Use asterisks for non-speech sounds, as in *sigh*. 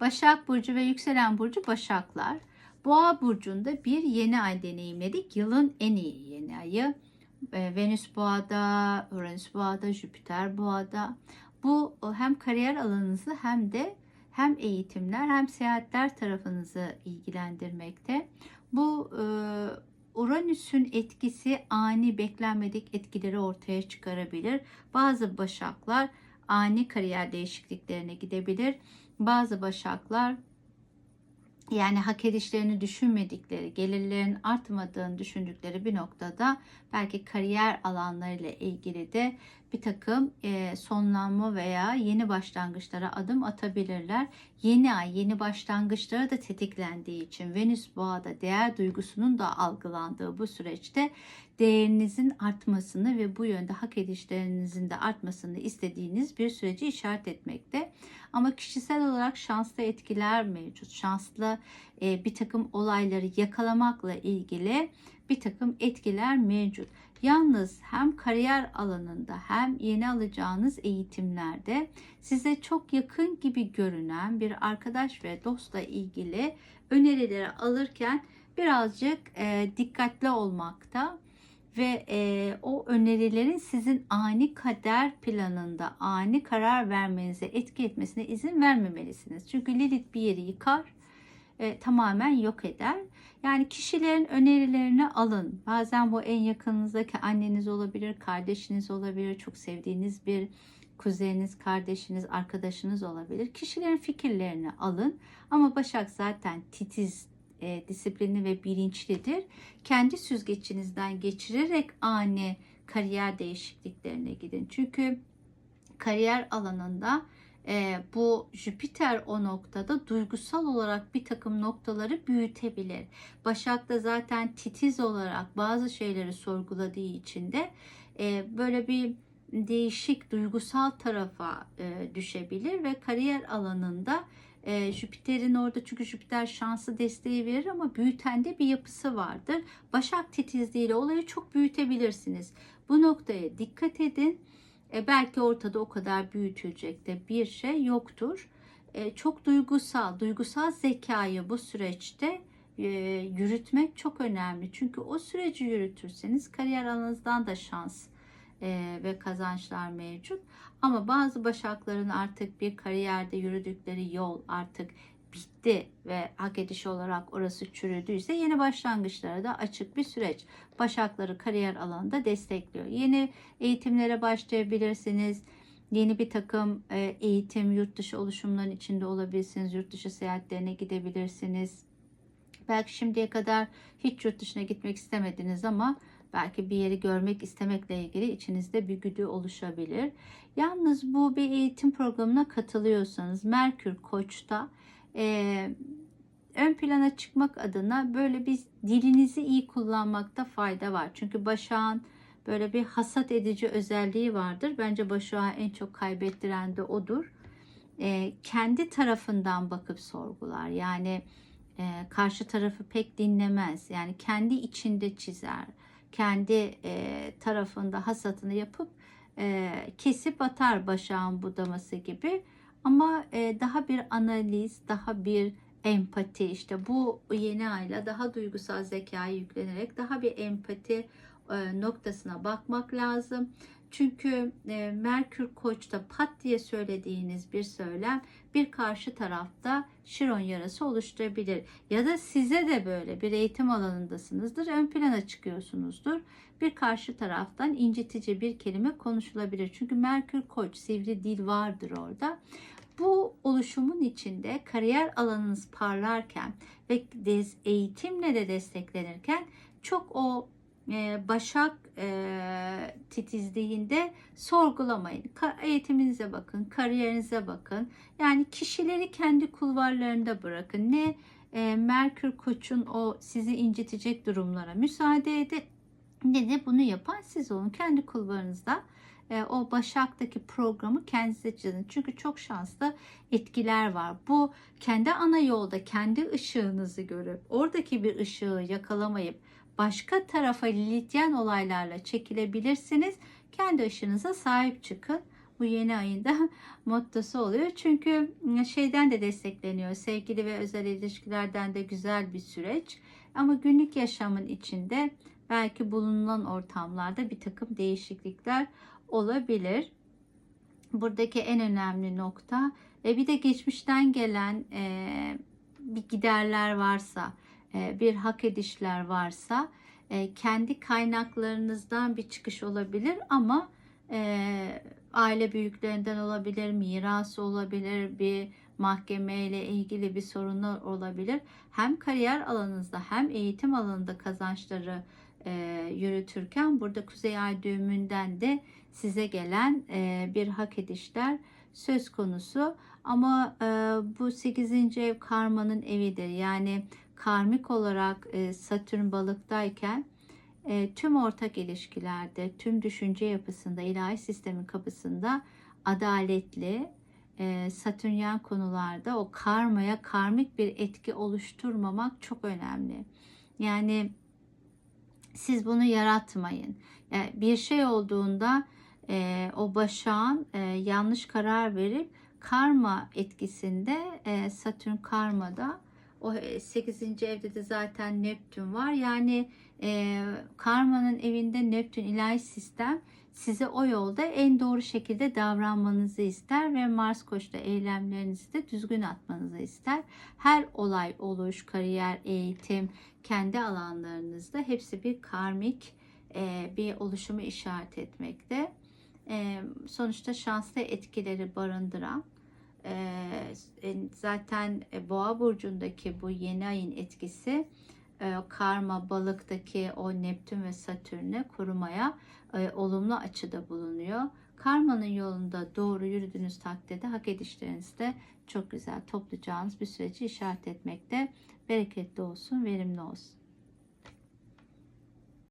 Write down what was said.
Başak Burcu ve yükselen burcu Başaklar. Boğa Burcu'nda bir yeni ay deneyimledik. Yılın en iyi yeni ayı. Ee, Venüs Boğa'da, Uranüs Boğa'da, Jüpiter Boğa'da. Bu hem kariyer alanınızı hem de hem eğitimler hem seyahatler tarafınızı ilgilendirmekte. Bu e, Uranüs'ün etkisi ani beklenmedik etkileri ortaya çıkarabilir. Bazı başaklar ani kariyer değişikliklerine gidebilir. Bazı başaklar yani hak edişlerini düşünmedikleri, gelirlerin artmadığını düşündükleri bir noktada belki kariyer alanlarıyla ilgili de bir takım e, sonlanma veya yeni başlangıçlara adım atabilirler. Yeni ay, yeni başlangıçlara da tetiklendiği için Venüs Boğa'da değer duygusunun da algılandığı bu süreçte değerinizin artmasını ve bu yönde hak edişlerinizin de artmasını istediğiniz bir süreci işaret etmekte. Ama kişisel olarak şanslı etkiler mevcut. Şanslı e, bir takım olayları yakalamakla ilgili bir takım etkiler mevcut. Yalnız hem kariyer alanında hem yeni alacağınız eğitimlerde size çok yakın gibi görünen bir arkadaş ve dostla ilgili önerileri alırken birazcık e, dikkatli olmakta ve e, o önerilerin sizin ani kader planında ani karar vermenize etki etmesine izin vermemelisiniz. Çünkü Lilith bir yeri yıkar, e, tamamen yok eder. Yani kişilerin önerilerini alın. Bazen bu en yakınınızdaki anneniz olabilir, kardeşiniz olabilir, çok sevdiğiniz bir kuzeniniz, kardeşiniz, arkadaşınız olabilir. Kişilerin fikirlerini alın. Ama Başak zaten titiz, e, disiplinli ve bilinçlidir. Kendi süzgeçinizden geçirerek ani kariyer değişikliklerine gidin. Çünkü kariyer alanında e, bu Jüpiter o noktada duygusal olarak bir takım noktaları büyütebilir. Başak da zaten titiz olarak bazı şeyleri sorguladığı için de e, böyle bir değişik duygusal tarafa e, düşebilir ve kariyer alanında e, Jüpiter'in orada çünkü Jüpiter şansı desteği verir ama büyüten de bir yapısı vardır. Başak titizliğiyle olayı çok büyütebilirsiniz. Bu noktaya dikkat edin. E, belki ortada o kadar büyütülecek de bir şey yoktur. E, çok duygusal, duygusal zekayı bu süreçte e, yürütmek çok önemli. Çünkü o süreci yürütürseniz kariyer alanınızdan da şans ve kazançlar mevcut. Ama bazı başakların artık bir kariyerde yürüdükleri yol artık bitti ve hak ediş olarak orası çürüdüyse yeni başlangıçlara da açık bir süreç. Başakları kariyer alanında destekliyor. Yeni eğitimlere başlayabilirsiniz. Yeni bir takım e, eğitim, yurt dışı oluşumların içinde olabilirsiniz. Yurt dışı seyahatlerine gidebilirsiniz. Belki şimdiye kadar hiç yurt dışına gitmek istemediniz ama belki bir yeri görmek istemekle ilgili içinizde bir güdü oluşabilir. Yalnız bu bir eğitim programına katılıyorsanız Merkür Koç'ta e, ön plana çıkmak adına böyle bir dilinizi iyi kullanmakta fayda var. Çünkü Başak'ın böyle bir hasat edici özelliği vardır. Bence Başak'ı en çok kaybettiren de odur. E, kendi tarafından bakıp sorgular. Yani e, karşı tarafı pek dinlemez. Yani kendi içinde çizer. Kendi e, tarafında hasatını yapıp e, kesip atar Başak'ın budaması gibi. Ama e, daha bir analiz, daha bir empati işte bu yeni ayla daha duygusal zekaya yüklenerek daha bir empati e, noktasına bakmak lazım. Çünkü e, Merkür Koç'ta pat diye söylediğiniz bir söylem bir karşı tarafta şiron yarası oluşturabilir. Ya da size de böyle bir eğitim alanındasınızdır, ön plana çıkıyorsunuzdur. Bir karşı taraftan incitici bir kelime konuşulabilir. Çünkü Merkür Koç sivri dil vardır orada. Bu oluşumun içinde kariyer alanınız parlarken ve eğitimle de desteklenirken çok o e, başak e, titizliğinde sorgulamayın. eğitiminize bakın, kariyerinize bakın. Yani kişileri kendi kulvarlarında bırakın. Ne e, Merkür Koç'un o sizi incitecek durumlara müsaade edin ne de bunu yapan siz olun. Kendi kulvarınızda e, o Başak'taki programı kendinize çizin. Çünkü çok şanslı etkiler var. Bu kendi ana yolda kendi ışığınızı görüp oradaki bir ışığı yakalamayıp başka tarafa Lilithyen olaylarla çekilebilirsiniz. Kendi ışığınıza sahip çıkın. bu yeni ayında *laughs* mottosu oluyor. Çünkü şeyden de destekleniyor. Sevgili ve özel ilişkilerden de güzel bir süreç. Ama günlük yaşamın içinde belki bulunan ortamlarda bir takım değişiklikler olabilir. Buradaki en önemli nokta ve bir de geçmişten gelen e, bir giderler varsa, bir hak edişler varsa e, kendi kaynaklarınızdan bir çıkış olabilir ama e, aile büyüklerinden olabilir, miras olabilir, bir mahkemeyle ilgili bir sorunlar olabilir. Hem kariyer alanınızda hem eğitim alanında kazançları e, yürütürken burada Kuzey Ay düğümünden de size gelen e, bir hak edişler söz konusu. Ama e, bu 8. ev karmanın evidir. Yani karmik olarak e, Satürn balıktayken e, tüm ortak ilişkilerde, tüm düşünce yapısında, ilahi sistemin kapısında adaletli, e, satürnyen konularda o karmaya karmik bir etki oluşturmamak çok önemli. Yani siz bunu yaratmayın. Yani bir şey olduğunda e, o başağın e, yanlış karar verip karma etkisinde e, Satürn karmada o 8. evde de zaten Neptün var. Yani e, karmanın evinde Neptün ilahi sistem size o yolda en doğru şekilde davranmanızı ister ve Mars koçta eylemlerinizi de düzgün atmanızı ister. Her olay, oluş, kariyer, eğitim, kendi alanlarınızda hepsi bir karmik e, bir oluşumu işaret etmekte. E, sonuçta şanslı etkileri barındıran e, zaten boğa burcundaki bu yeni ayın etkisi e, karma balıktaki o Neptün ve Satürn'e korumaya e, olumlu açıda bulunuyor. Karmanın yolunda doğru yürüdüğünüz takdirde hak edişlerinizde çok güzel toplayacağınız bir süreci işaret etmekte. Bereketli olsun, verimli olsun.